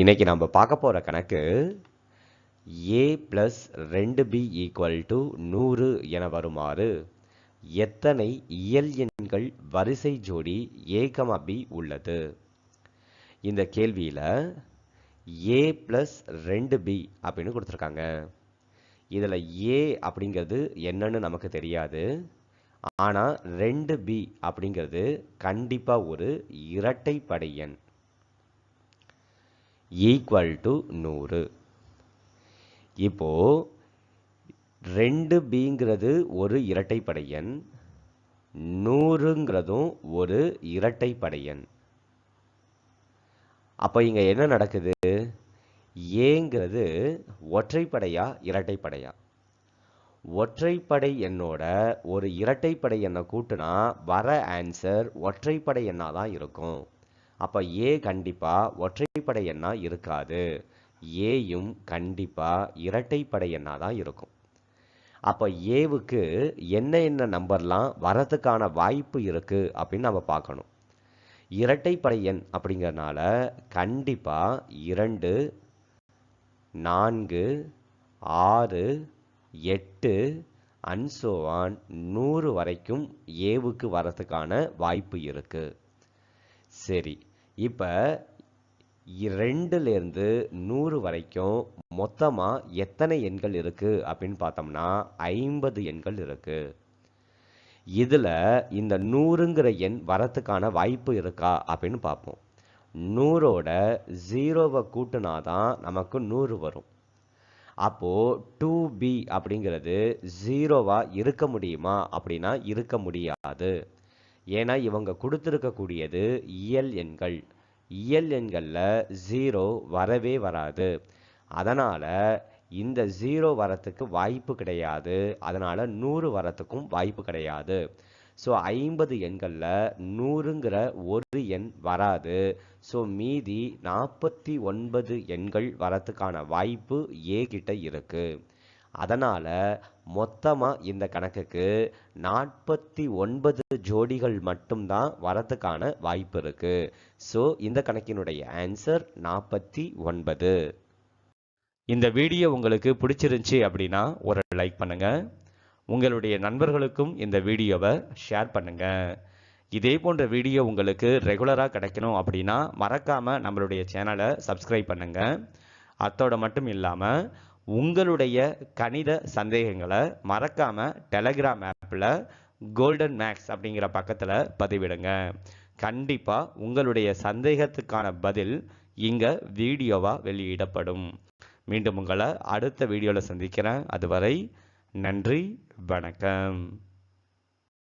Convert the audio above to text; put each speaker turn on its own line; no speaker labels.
இன்னைக்கு நம்ம பார்க்க போகிற கணக்கு ஏ ப்ளஸ் ரெண்டு பி ஈக்குவல் டு நூறு என வருமாறு. எத்தனை இயல் எண்கள் வரிசை ஜோடி ஏகமா பி உள்ளது? இந்த கேள்வியில் ஏ ப்ளஸ் ரெண்டு பி அப்படின்னு கொடுத்துருக்காங்க. இதில் ஏ அப்படிங்கிறது என்னன்னு நமக்கு தெரியாது. ஆனால் ரெண்டு பி அப்படிங்கிறது கண்டிப்பாக ஒரு இரட்டைப்படை எண். ஈக்குவல் டு நூறு. இப்போ ரெண்டு பிங்கிறது ஒரு இரட்டைப்படை எண் நூறுங்கிறதும் ஒரு இரட்டைப்படை எண் அப்போ இங்கே என்ன நடக்குது? ஏங்கிறது ஒற்றைப்படையா இரட்டைப்படையா? ஒற்றைப்படை எண்ணோட ஒரு இரட்டைப்படை எண்ணை கூட்டுனா வர ஆன்சர் ஒற்றைப்படை எண்ணாக தான் இருக்கும். அப்போ ஏ கண்டிப்பாக ஒற்றைப்படை எண்ணா இருக்காது. ஏயும் கண்டிப்பாக இரட்டைப்படை எண்ணாக தான் இருக்கும். அப்போ ஏவுக்கு என்ன என்ன நம்பர்லாம் வரதுக்கான வாய்ப்பு இருக்குது அப்படின்னு நம்ம பார்க்கணும். இரட்டைப்படை எண் அப்படிங்கிறனால கண்டிப்பாக இரண்டு நான்கு ஆறு எட்டு அன்சோவான் நூறு வரைக்கும் ஏவுக்கு வரதுக்கான வாய்ப்பு இருக்குது சரி இப்போ ரெண்டுலேருந்து நூறு வரைக்கும் மொத்தமாக எத்தனை எண்கள் இருக்குது அப்படின்னு பார்த்தோம்னா ஐம்பது எண்கள் இருக்குது இதில் இந்த நூறுங்கிற எண் வரத்துக்கான வாய்ப்பு இருக்கா அப்படின்னு பார்ப்போம். நூறோட ஜீரோவை கூட்டினா தான் நமக்கு நூறு வரும். அப்போது டூ பி அப்படிங்கிறது ஜீரோவாக இருக்க முடியுமா அப்படின்னா இருக்க முடியாது. ஏன்னா இவங்க கொடுத்துருக்கக்கூடியது இயல் எண்கள். இயல் எண்களில் ஜீரோ வரவே வராது. அதனால் இந்த ஜீரோ வரத்துக்கு வாய்ப்பு கிடையாது. அதனால் நூறு வரத்துக்கும் வாய்ப்பு கிடையாது. ஸோ ஐம்பது எண்களில் நூறுங்கிற ஒரு எண் வராது. ஸோ மீதி நாற்பத்தி ஒன்பது எண்கள் வரத்துக்கான வாய்ப்பு ஏ கிட்ட இருக்குது அதனால் மொத்தமாக இந்த கணக்குக்கு நாற்பத்தி ஒன்பது ஜோடிகள் மட்டும்தான் வரத்துக்கான வாய்ப்பு இருக்குது ஸோ இந்த கணக்கினுடைய ஆன்சர் நாற்பத்தி ஒன்பது. இந்த வீடியோ உங்களுக்கு பிடிச்சிருந்துச்சி அப்படின்னா ஒரு லைக் பண்ணுங்கள் உங்களுடைய நண்பர்களுக்கும் இந்த வீடியோவை ஷேர் பண்ணுங்கள் இதே போன்ற வீடியோ உங்களுக்கு ரெகுலராக கிடைக்கணும் அப்படின்னா மறக்காமல் நம்மளுடைய சேனலை சப்ஸ்கிரைப் பண்ணுங்கள் அத்தோட மட்டும் இல்லாமல் உங்களுடைய கணித சந்தேகங்களை மறக்காமல் டெலகிராம் ஆப்பில் கோல்டன் மேக்ஸ் அப்படிங்கிற பக்கத்தில் பதிவிடுங்க. கண்டிப்பாக உங்களுடைய சந்தேகத்துக்கான பதில் இங்கே வீடியோவாக வெளியிடப்படும். மீண்டும் உங்களை அடுத்த வீடியோவில் சந்திக்கிறேன். அதுவரை நன்றி வணக்கம்.